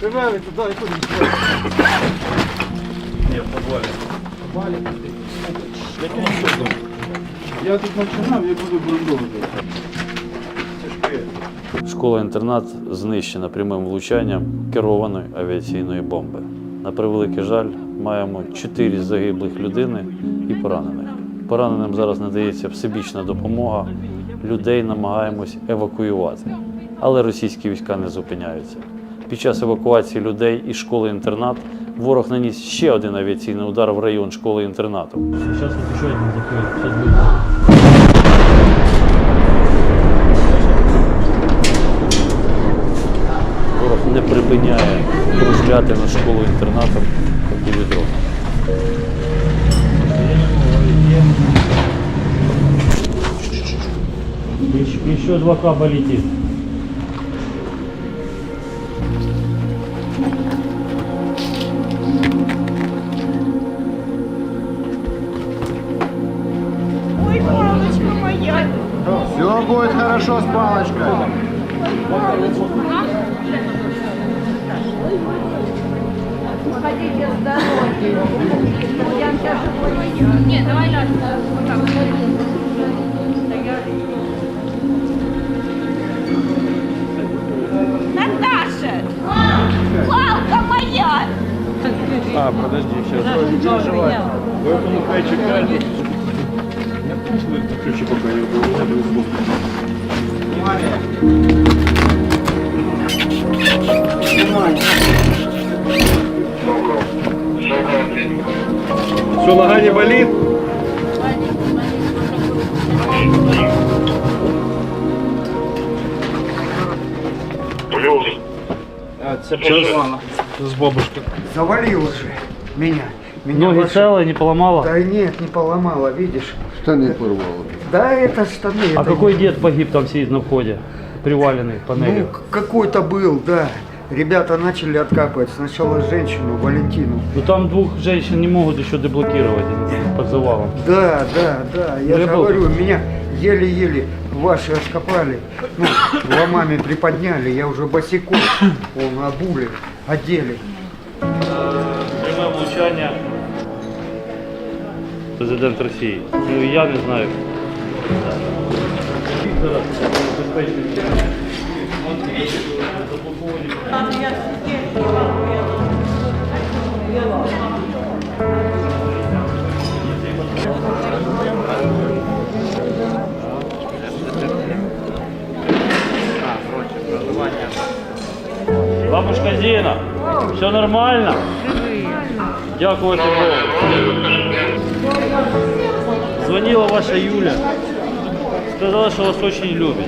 Живе туди і куди. Ні, в подвалі. Я тут починав, я буду продовжувати. Школа-інтернат знищена прямим влучанням керованої авіаційної бомби. На превеликий жаль, маємо чотири загиблих людини і поранених. Пораненим зараз надається всебічна допомога. Людей намагаємось евакуювати, але російські війська не зупиняються. Під час евакуації людей із школи-інтернат ворог наніс ще один авіаційний удар в район школи-інтернату. Зараз ще один. Ворог не припиняє кружляти над школою-інтернатом і відро. Еще два каба летит. Хорошо с палочкой. Уходите с дороги. Я сейчас говорю. Нет, давай ляжем. Вот так. Наташа! Палка моя! А, подожди, сейчас. Вы пока чекали. Ключи пока я был. Что, нога не болит? Сейчас с бабушкой. Завалило же меня. Меня Ноги ваше- целые, не поломала? Да нет, не поломало, видишь? Штаны порвало. Да, это штаны. А это какой не- дед погиб там сидит на входе? Приваленный к Ну, какой-то был, да. Ребята начали откапывать. Сначала женщину, Валентину. Ну там двух женщин не могут еще деблокировать под завалом. Да, да, да. Я Ну, же я был. говорю, меня еле-еле ваши раскопали. Ну, ломами приподняли. Я уже босиком. Он обули, одели. Пряме влучання президент Росії. Ну я не знаю. Бабушка Зіна, все нормально? Дякувати Богу. Звонила ваша Юля. Сказала, что вас очень любит.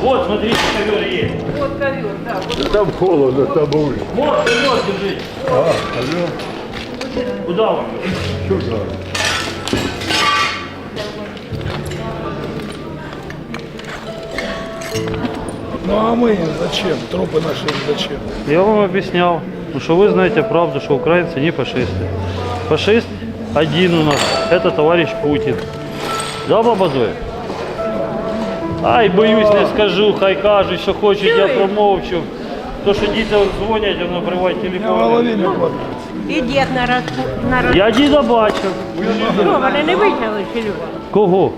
Вот, смотрите, ковер есть. Там холодно, там улица. Вот, ковер держите. А, алло, Куда вам? сюда. Ну а мы зачем? Трупы наши зачем? Я вам объяснял, ну, что вы знаете правду, что украинцы не фашисты. Фашист один у нас, это товарищ Путин. Да, баба Зоя? Ай, боюсь, не скажу, хай кажуть, що хочуть, я промовчу. То, що діти дзвонять, воно приводить Я в телефон. голове не хватает. І дід на роз... на роз... Я діда бачив. Що, вони не витягли чи люди? Кого?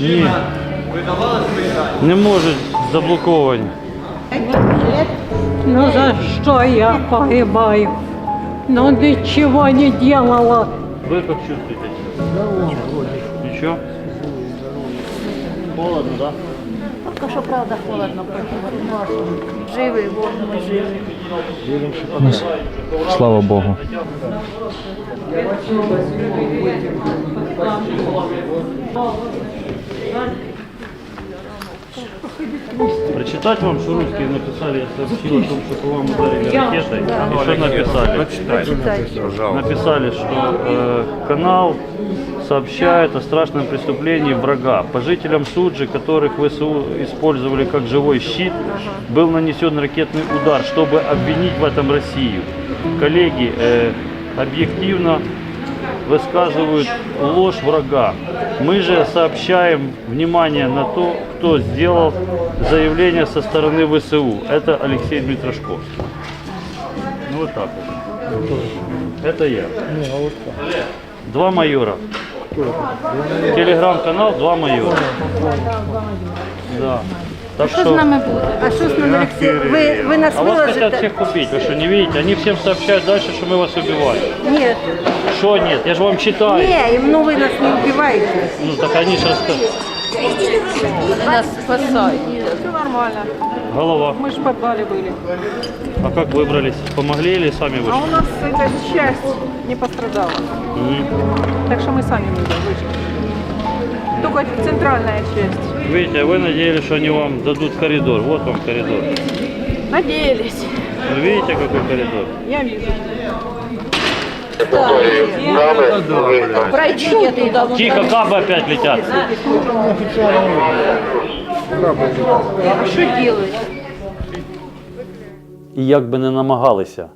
Ні. Не можуть заблоковані. Ну за что я погибаю? Ну ничего не делала. Вы как чувствуете? Ничего? Холодно, да? Поки що, правда, холодно, потім живий, Бог ми живі. Слава Богу. Прочитать вам, что русские написали, я сообщил о том, что по вам ударили ракетой. И что написали? Написали, что э, канал сообщает о страшном преступлении врага. По жителям Суджи, которых ВСУ использовали как живой щит, был нанесен ракетный удар, чтобы обвинить в этом Россию. Коллеги, э, объективно высказывают ложь врага. Мы же сообщаем внимание на то, кто сделал заявление со стороны ВСУ. Это Алексей Дмитрошковский. Ну вот так вот. Это я. Два майора. Телеграм-канал «Два майора». Да. Так Що з нами буде? А що з нами, Олексій? Ви, ви нас А вас хотят виложите? всех купить, вы что, не видите? Они всем сообщают дальше, что мы вас убиваем. Ні, Что нет? Я же вам читаю. ні, ну ви нас не вбиваєте. Ну так они же рассказывают. Они нас спасают. Все нормально. Голова. Мы же в подвале были. А как выбрались? Помогли или сами А вышли? у нас эта часть не пострадала. Мгм. Так что мы сами не выжили. Только центральная часть. Видите, а вы надеялись, что они вам дадут коридор. Вот вам коридор. Надеялись. Вы видите, какой коридор? Я вижу. Пройдіть туда. Тихо, кабы опять летят. А що делать? І як би не намагалися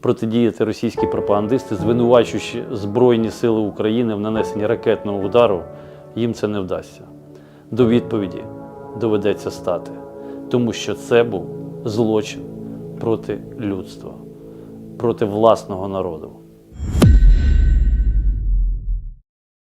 протидіяти російські пропагандисти, звинувачуючи Збройні Сили України в нанесенні ракетного удару, їм це не вдасться. До відповіді доведеться стати, тому що це був злочин проти людства, проти власного народу.